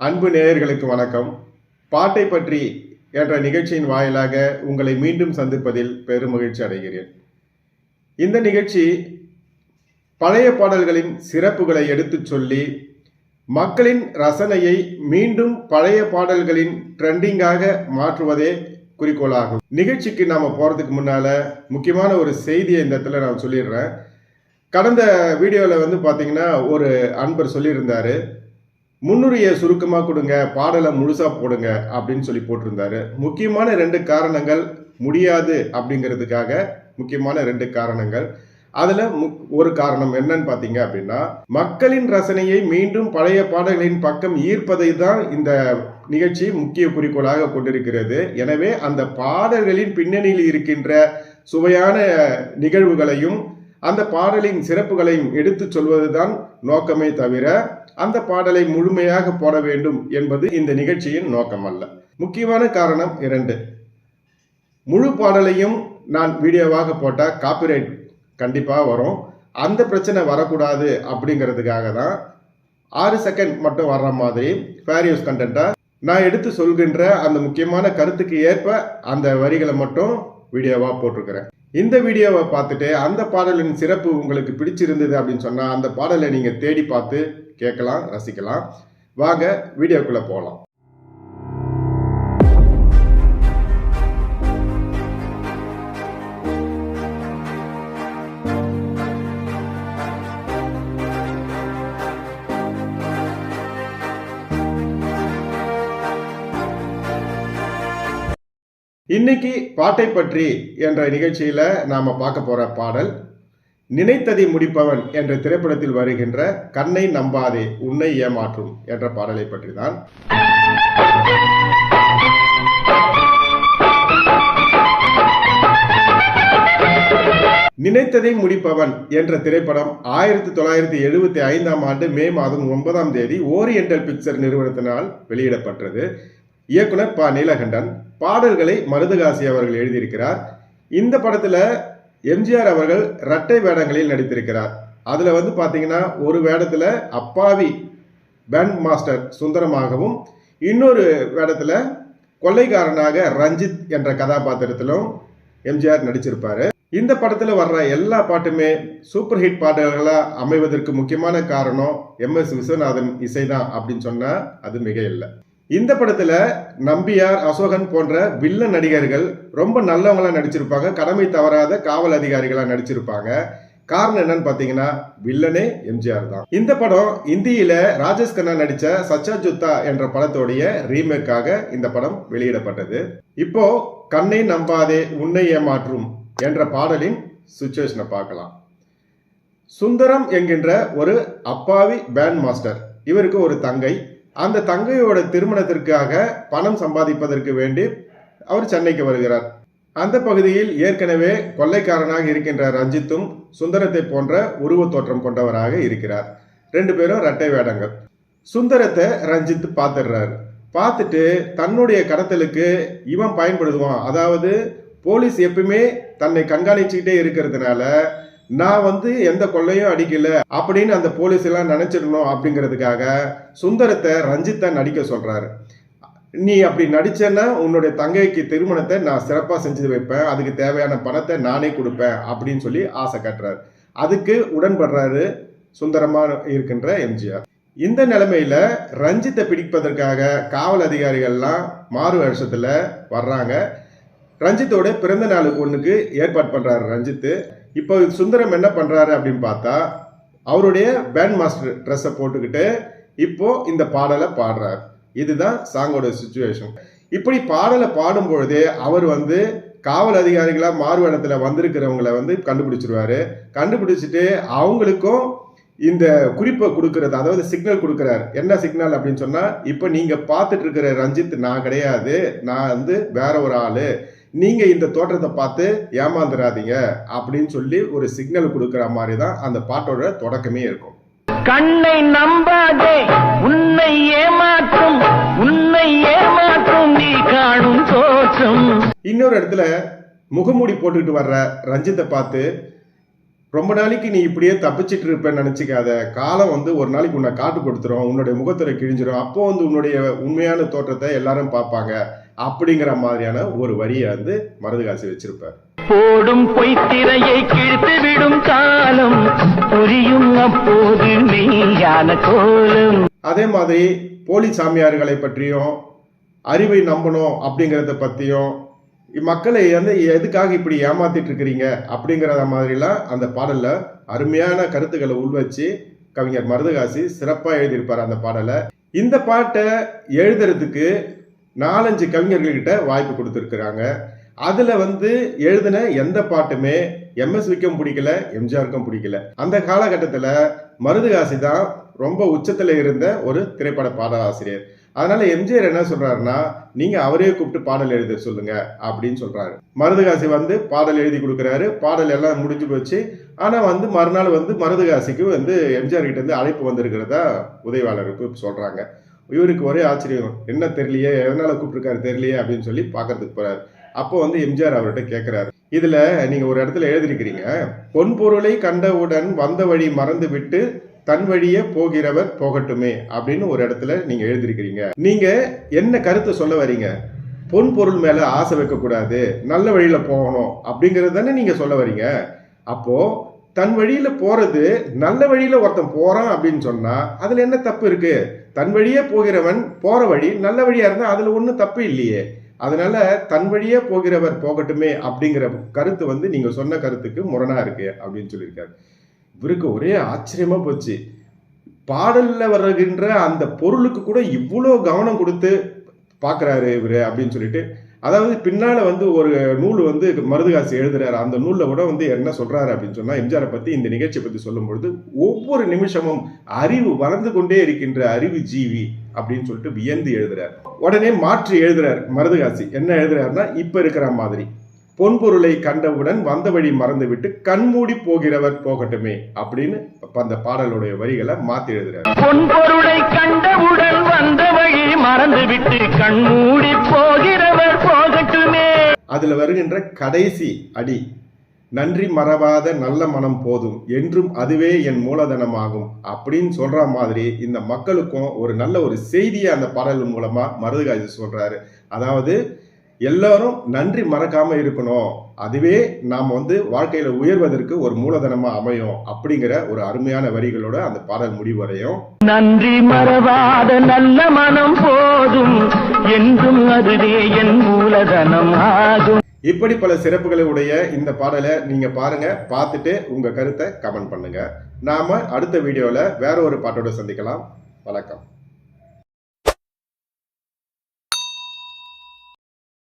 அன்பு நேயர்களுக்கு வணக்கம். பாட்டை பற்றி என்ற நிகழ்ச்சியின் வாயிலாக உங்களை மீண்டும் சந்திப்பதில் பெரும் மகிழ்ச்சி அடைகிறேன். இந்த நிகழ்ச்சி பழைய பாடல்களின் சிறப்புகளை எடுத்துச் சொல்லி மக்களின் ரசனையை மீண்டும் பழைய பாடல்களின் ட்ரெண்டிங்காக மாற்றுவதே குறிக்கோளாகும். நிகழ்ச்சிக்கு நாம் போகிறதுக்கு முன்னால் முக்கியமான ஒரு செய்தியை இந்த இடத்துல நான் சொல்லிடுறேன். கடந்த வீடியோவில் வந்து பார்த்தீங்கன்னா ஒரு அன்பர் சொல்லியிருந்தார். முன்னுரையை சுருக்கமாக கொடுங்க பாடலை முழுசாக போடுங்க அப்படின்னு சொல்லி போட்டிருந்தாரு. முக்கியமான ரெண்டு காரணங்கள் முடியாது அப்படிங்கிறதுக்காக முக்கியமான ரெண்டு காரணங்கள். அதில் ஒரு காரணம் என்னன்னு பார்த்தீங்க அப்படின்னா மக்களின் ரசனையை மீண்டும் பழைய பாடல்களின் பக்கம் ஈர்ப்பதை தான் இந்த நிகழ்ச்சி முக்கிய குறிக்கோளாக கொண்டிருக்கிறது. எனவே அந்த பாடல்களின் பின்னணியில் இருக்கின்ற சுவையான நிகழ்வுகளையும் அந்த பாடலின் சிறப்புகளையும் எடுத்துச் சொல்வதுதான் நோக்கமே தவிர அந்த பாடலை முழுமையாக போட வேண்டும் என்பது இந்த நிகழ்ச்சியின் நோக்கம் அல்ல முக்கியமான காரணம் இரண்டு. முழு பாடலையும் நான் வீடியோவாக போட்டால் காப்பிரைட் கண்டிப்பாக வரும். அந்த பிரச்சனை வரக்கூடாது அப்படிங்கிறதுக்காக தான் ஆறு செகண்ட் மட்டும் வர்ற மாதிரி ஃபேரியூஸ் கண்டென்ட்டாக நான் எடுத்து சொல்கின்ற அந்த முக்கியமான கருத்துக்கு ஏற்ப அந்த வரிகளை மட்டும் வீடியோவாக போட்டிருக்கிறேன். இந்த வீடியோவை பார்த்துட்டு அந்த பாடலின் சிறப்பு உங்களுக்கு பிடிச்சிருந்தது அப்படின்னு சொன்னால் அந்த பாடலை நீங்கள் தேடி பார்த்து கேட்கலாம் ரசிக்கலாம். வாங்க வீடியோக்குள்ளே போகலாம் இன்னைக்கு பாட்டை பற்றி என்ற நிகழ்ச்சியில நாம பார்க்க போற பாடல் நினைத்ததை முடிப்பவன் என்ற திரைப்படத்தில் வருகின்ற கண்ணை நம்பாதே உன்னை ஏமாற்றும் என்ற பாடலை பற்றி தான் நினைத்ததை முடிப்பவன் என்ற திரைப்படம் ஆயிரத்தி தொள்ளாயிரத்தி எழுபத்தி ஐந்தாம் ஆண்டு மே மாதம் ஒன்பதாம் தேதி ஓரியண்டல் பிக்சர் நிறுவனத்தினால் வெளியிடப்பட்டது. இயக்குனர் ப. நீலகண்டன் பாடல்களை மருதகாசி அவர்கள் எழுதியிருக்கிறார். இந்த படத்துல எம்ஜிஆர் அவர்கள் இரட்டை வேடங்களில் நடித்திருக்கிறார். அதில் வந்து பார்த்தீங்கன்னா ஒரு வேடத்தில் அப்பாவி பேண்ட் மாஸ்டர் சுந்தரமாகவும் இன்னொரு வேடத்தில் கொள்ளைக்காரனாக ரஞ்சித் என்ற கதாபாத்திரத்திலும் எம்ஜிஆர் நடிச்சிருப்பாரு. இந்த படத்தில் வர்ற எல்லா பாட்டுமே சூப்பர் ஹிட் பாடல்களாக அமைவதற்கு முக்கியமான காரணம் எம் எஸ் விஸ்வநாதன் இசைதான் அப்படின்னு சொன்னால் அது மிக இல்லை இந்த படத்துல நம்பியார் அசோகன் போன்ற வில்லன் நடிகர்கள் ரொம்ப நல்லவங்களா நடிச்சிருப்பாங்க. கடமை தவறாத காவல் அதிகாரிகளா நடிச்சிருப்பாங்க. காரணம் என்னன்னு பாத்தீங்கன்னா வில்லனே எம்ஜிஆர் தான். இந்த படம் இந்தியில ராஜேஷ் கண்ணா நடிச்ச சச்சா ஜுத்தா என்ற படத்தோடைய ரீமேக்காக இந்த படம் வெளியிடப்பட்டது. இப்போ கண்ணை நம்பாதே உன்னை ஏமாற்றும் என்ற பாடலின் சுச்சுவேஷனை பார்க்கலாம். சுந்தரம் என்கின்ற ஒரு அப்பாவி பேண்ட் மாஸ்டர். இவருக்கு ஒரு தங்கை. அந்த தங்கையோட திருமணத்திற்காக பணம் சம்பாதிப்பதற்கு வேண்டி அவர் சென்னைக்கு வருகிறார். அந்த பகுதியில் ஏற்கனவே கொள்ளைக்காரனாக இருக்கின்ற ரஞ்சித்தும் சுந்தரத்தை போன்ற உருவ தோற்றம் கொண்டவராக இருக்கிறார். ரெண்டு பேரும் ரட்டை வேடங்கள். சுந்தரத்தை ரஞ்சித் பார்த்துடுறாரு. பார்த்துட்டு தன்னுடைய கடத்தலுக்கு இவன் பயன்படுத்துவான் அதாவது போலீஸ் எப்பவுமே தன்னை கண்காணிச்சுக்கிட்டே இருக்கிறதுனால நான் வந்து எந்த கொள்ளையும் அடிக்கல அப்படின்னு அந்த போலீஸ் எல்லாம் நினைச்சிடணும் அப்படிங்கிறதுக்காக சுந்தரத்தை ரஞ்சித்தை நடிக்க சொல்றாரு. நீ அப்படி நடிச்சேன்னா உன்னுடைய தங்கைக்கு திருமணத்தை நான் சிறப்பாக செஞ்சு வைப்பேன். அதுக்கு தேவையான பணத்தை நானே கொடுப்பேன் அப்படின்னு சொல்லி ஆசை கட்டுறாரு. அதுக்கு உடன்படுறாரு சுந்தரமாக இருக்கின்ற எம்ஜிஆர். இந்த நிலைமையில ரஞ்சித்தை பிடிப்பதற்காக காவல் அதிகாரிகள்லாம் மாறு வருஷத்துல வர்றாங்க. ரஞ்சித்தோட பிறந்த நாள் ஒன்றுக்கு ஏற்பாடு பண்றாரு ரஞ்சித்து. இப்போ சுந்தரம் என்ன பண்ணுறாரு அப்படின்னு பார்த்தா அவருடைய பேண்ட் மாஸ்டர் ட்ரெஸ்ஸை போட்டுக்கிட்டு இப்போ இந்த பாடலை பாடுறார். இதுதான் சாங்கோட சுச்சுவேஷன் இப்படி பாடலை பாடும் பொழுதே அவர் வந்து காவல் அதிகாரிகளாக மாறுவேடத்துல வந்திருக்கிறவங்கள வந்து கண்டுபிடிச்சிருவாரு. கண்டுபிடிச்சிட்டு அவங்களுக்கும் இந்த குறிப்பை கொடுக்கறது அதாவது சிக்னல் கொடுக்குறாரு. என்ன சிக்னல் அப்படின்னு சொன்னால் இப்போ நீங்கள் பார்த்துட்டு இருக்கிற ரஞ்சித் நான் கிடையாது நான் வந்து வேற ஒரு ஆள். நீங்க இந்த தோற்றத்தை பார்த்து ஏமாந்துடாதீங்க அப்படின்னு சொல்லி ஒரு சிக்னல் கொடுக்குற மாதிரி தான் அந்த பாட்டோட தொடக்கமே இருக்கும். கண்ணை நம்பாதே உன்னை ஏமாற்றும் உன்னை ஏமாற்றும் நீ காணும் தோற்றம். இன்னொரு இடத்துல முகமூடி போட்டுக்கிட்டு வர்ற ரஞ்சித்தை பார்த்து ரொம்ப நாளைக்கு நீ இப்படியே தப்பிச்சிட்டு இருப்பேன்னு நினச்சிக்காத. காலம் வந்து ஒரு நாளைக்கு உன்னை காட்டு கொடுத்துரும் உன்னுடைய முகத்துறை கிழிஞ்சிரும். அப்போ வந்து உன்னுடைய உண்மையான தோற்றத்தை எல்லாரும் பார்ப்பாங்க. அப்படிங்கிற மாதிரியான ஒரு வரியை வந்து மருதுகாசி வச்சிருப்பார். போடும் பொய்த்திரையை கிழித்து விடும் காலம் புரியும் அப்போது மெய்யான கோலம். அதே மாதிரி போலி சாமியார்களை பற்றியும் அறிவை நம்பணும் அப்படிங்கிறத பற்றியும் மக்களை வந்து எதுக்காக இப்படி ஏமாத்திட்டு இருக்கிறீங்க அப்படிங்கிறத மாதிரிலாம் அந்த பாடல்ல அருமையான கருத்துக்களை உள்வச்சு கவிஞர் மருதகாசி சிறப்பாக எழுதியிருப்பார் அந்த பாடலை. இந்த பாட்டை எழுதுறதுக்கு நாலஞ்சு கவிஞர்கள்கிட்ட வாய்ப்பு கொடுத்துருக்குறாங்க. அதில் வந்து எழுதின எந்த பாட்டுமே எம்எஸ்விக்கும் பிடிக்கல எம்ஜிஆருக்கும் பிடிக்கல. அந்த காலகட்டத்தில் மருதுகாசி தான் ரொம்ப உச்சத்தில் இருந்த ஒரு திரைப்பட பாடலாசிரியர். அதனால எம்ஜிஆர் என்ன சொல்றாருன்னா நீங்க அவரே கூப்பிட்டு பாடல் எழுத சொல்லுங்க அப்படின்னு சொல்றாரு. மருதுகாசி வந்து பாடல் எழுதி கொடுக்குறாரு. பாடல் எல்லாம் முடிஞ்சு போச்சு. ஆனா வந்து மறுநாள் வந்து மருதுகாசிக்கு வந்து எம்ஜிஆர் கிட்ட இருந்து அழைப்பு வந்திருக்கிறதா உதவியாளருக்கு சொல்றாங்க. இவருக்கு ஒரே ஆச்சரியம் என்ன தெரியலையே? எதனால கூப்பிட்டுருக்காரு தெரியலையே? அப்படின்னு சொல்லி பார்க்கறதுக்கு போறாரு. அப்போ வந்து எம்ஜிஆர் அவர்கிட்ட கேட்கிறாரு இதுல நீங்க ஒரு இடத்துல எழுதிருக்கிறீங்க பொன்பொருளை கண்டவுடன் வந்த வழி மறந்து விட்டு தன் வழியே போகிறவர் போகட்டுமே அப்படின்னு ஒரு இடத்துல நீங்க எழுதிருக்கிறீங்க நீங்க என்ன கருத்தை சொல்ல வரீங்க? பொன் பொருள் மேல ஆசை வைக்க கூடாது நல்ல வழியில போகணும் அப்படிங்கறது தானே நீங்க சொல்ல வரீங்க. அப்போ தன் வழியில போறது நல்ல வழியில ஒருத்தன் போறான் அப்படின்னு சொன்னா அதுல என்ன தப்பு இருக்கு? தன் வழியே போகிறவன் போற வழி நல்ல வழியா இருந்தா அதுல ஒன்றும் தப்பு இல்லையே. அதனால தன் வழியே போகிறவர் போகட்டுமே அப்படிங்கிற கருத்து வந்து நீங்க சொன்ன கருத்துக்கு முரணா இருக்கு அப்படின்னு சொல்லியிருக்காரு. இவருக்கு ஒரே ஆச்சரியமா போச்சு. பாடல்ல வருகின்ற அந்த பொருளுக்கு கூட இவ்வளோ கவனம் கொடுத்து பார்க்குறாரு இவரு அப்படின்னு சொல்லிட்டு. அதாவது பின்னால் வந்து ஒரு நூல் வந்து மருதுகாசி எழுதுறாரு. அந்த நூலில் கூட வந்து என்ன சொல்கிறாரு அப்படின்னு சொன்னால் எம்ஜிஆரை பற்றி இந்த நிகழ்ச்சியை பற்றி சொல்லும் பொழுது ஒவ்வொரு நிமிஷமும் அறிவு வளர்ந்து கொண்டே இருக்கின்ற அறிவு ஜீவி அப்படின்னு சொல்லிட்டு வியந்து எழுதுறாரு. உடனே மாற்றி எழுதுறாரு மருதுகாசி. என்ன எழுதுறாருன்னா இப்போ இருக்கிற மாதிரி. பொன்பொருளை கண்டவுடன் வந்த வழி மறந்துவிட்டு கண்மூடி போகிறவர் போகட்டுமே அப்படின்னு அப்ப அந்த பாடலுடைய வரிகளை மாத்தி எழுதுறாரு. பொன் பொருளை கண்டவுடன் வந்த வழி மறந்துவிட்டு கண்மூடி போகிறவர் போகட்டுமே. அதுல வருகின்ற கடைசி அடி நன்றி மறவாத நல்ல மனம் போதும் என்றும் அதுவே என் மூலதனமாகும் அப்படின்னு சொல்ற மாதிரி இந்த மக்களுக்கும் ஒரு நல்ல ஒரு செய்தியை அந்த பாடல் மூலமா மருதுகாசி சொல்றாரு. அதாவது எல்லாரும் நன்றி மறக்காம இருக்கணும். அதுவே நாம் வந்து வாழ்க்கையில உயர்வதற்கு ஒரு மூலதனமா அமையும் அப்படிங்கிற ஒரு அருமையான வரிகளோட அந்த பாடல் முடிவடையும். நன்றி மறவாத நல்ல மனம் போதும். என்றும் அதுவே என் மூலதனம் ஆகும். இப்படி பல சிறப்புகளை உடைய இந்த பாடலை நீங்க பாருங்க பார்த்துட்டு உங்க கருத்தை கமெண்ட் பண்ணுங்க. நாம அடுத்த வீடியோல வேற ஒரு பாட்டோட சந்திக்கலாம். வணக்கம்.